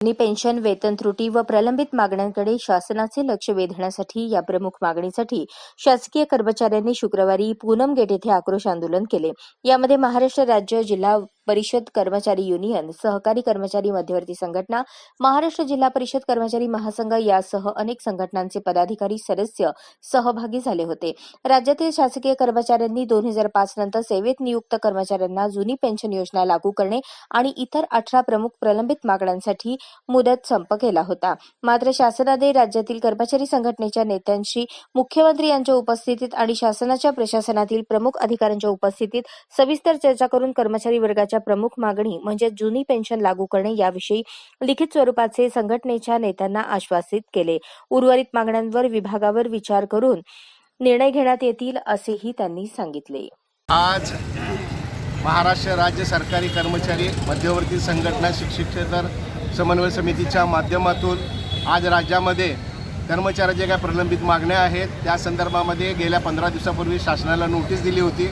आणि पेन्शन वेतन त्रुटी व प्रलंबित मागण्यांकडे शासनाचे लक्ष वेधण्यासाठी या प्रमुख मागणीसाठी शासकीय कर्मचाऱ्यांनी शुक्रवारी पूनम गेट येथे आक्रोश आंदोलन केले. यामध्ये महाराष्ट्र राज्य जिल्हा परिषद कर्मचारी युनियन सहकारी कर्मचारी मध्यवर्ती संघटना महाराष्ट्र जिल्हा परिषद कर्मचारी महासंघ यासह अनेक संघटनांचे पदाधिकारी सदस्य सहभागी झाले होते. राज्यातील शासकीय कर्मचाऱ्यांनी दोन हजार पाच नंतर सेवेत नियुक्त कर्मचाऱ्यांना जुनी पेन्शन योजना लागू करणे आणि इतर अठरा प्रमुख प्रलंबित मागण्यांसाठी मुदत संप केला होता. मात्र शासनाने राज्यातील कर्मचारी संघटनेच्या नेत्यांशी मुख्यमंत्री यांच्या उपस्थितीत आणि शासनाच्या प्रशासनातील प्रमुख अधिकाऱ्यांच्या उपस्थितीत सविस्तर चर्चा करून कर्मचारी वर्गाच्या प्रमुख मागणी म्हणजे जुनी पेन्शन लागू करणे याविषयी लिखित स्वरूपाचे संघटनेच्या नेत्यांना आश्वासित केले. उर्वरित मागण्यांवर विभागावर विचार करून निर्णय घेण्यात येतील असेही त्यांनी सांगितले. आज महाराष्ट्र राज्य सरकारी कर्मचारी मध्यवर्ती संघटना शिक्षकेतर समन्वय समितीच्या माध्यमातून आज राज्यामध्ये कर्मचाऱ्याच्या काय प्रलंबित मागण्या आहेत त्या संदर्भामध्ये गेल्या पंधरा दिवसापूर्वी शासनाला नोटीस दिली होती.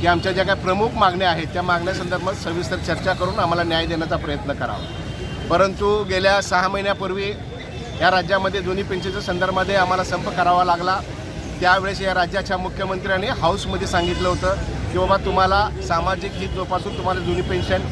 की आमच्या ज्या काही प्रमुख मागण्या आहेत त्या मागण्यासंदर्भात सविस्तर चर्चा करून आम्हाला न्याय देण्याचा प्रयत्न करावा. परंतु गेल्या सहा महिन्यापूर्वी या राज्यामध्ये दोन्ही पेन्शनच्या संदर्भामध्ये आम्हाला संप करावा लागला. त्यावेळेस या राज्याच्या मुख्यमंत्र्यांनी हाऊसमध्ये सांगितलं होतं की बाबा तुम्हाला सामाजिक हित जोपासून तुम्हाला जुनी पेन्शन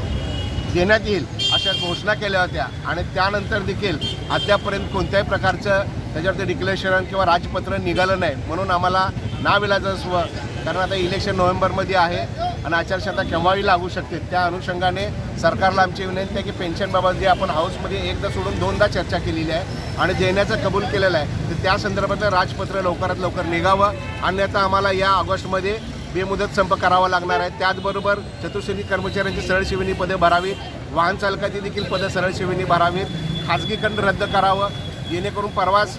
देण्यात येईल अशा घोषणा केल्या होत्या. आणि त्यानंतर देखील अद्यापर्यंत कोणत्याही प्रकारचं त्याच्यावरती डिक्लेरेशन किंवा राजपत्र निघालं नाही. म्हणून आम्हाला नाविलाजस्व कारण आता इलेक्शन नोव्हेंबरमध्ये आहे आणि आचारसंहिता केव्हाही लागू शकते त्या अनुषंगाने सरकारला आमची विनंती आहे की पेन्शनबाबत जे आपण हाऊसमध्ये एकदा सोडून दोनदा चर्चा केलेली आहे आणि देण्याचं कबूल केलेलं आहे तर त्या संदर्भातलं राजपत्र लवकरात लवकर निघावं. अन्यथा आम्हाला या ऑगस्टमध्ये बेमुदत संप करावा लागणार आहे. त्याचबरोबर चतुश्रेणी कर्मचाऱ्यांची सरळ शिवणी पदे भरावीत. वाहन चालकाची देखील पदं सरळ शिवणी भरावीत. खाजगीकरण रद्द करावं. जेणेकरून परवाच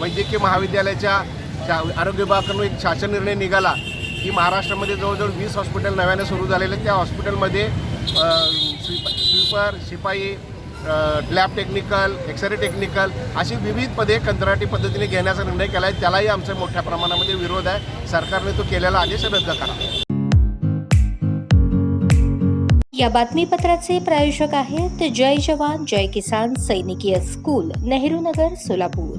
वैद्यकीय महाविद्यालयाच्या शा आरोग्य विभागाकडून एक शासन निर्णय निघाला की महाराष्ट्रामध्ये जवळजवळ वीस हॉस्पिटल नव्याने सुरू झालेले आहेत. त्या हॉस्पिटलमध्ये स्वीप स्वीपर शिपाई lab technical x ray technical अशी विविध पदे कंत्राटी पद्धतीने घेण्याचा निर्णय केला आहे. त्यालाही आमचा मोठ्या प्रमाणामध्ये विरोध आहे. सरकारने तो केलेला आदेश रद्द करा. या बातमीपत्राचे प्रायोजक आहेत जय जवान जय किसान सैनिकीय स्कूल नेहरू नगर सोलापूर.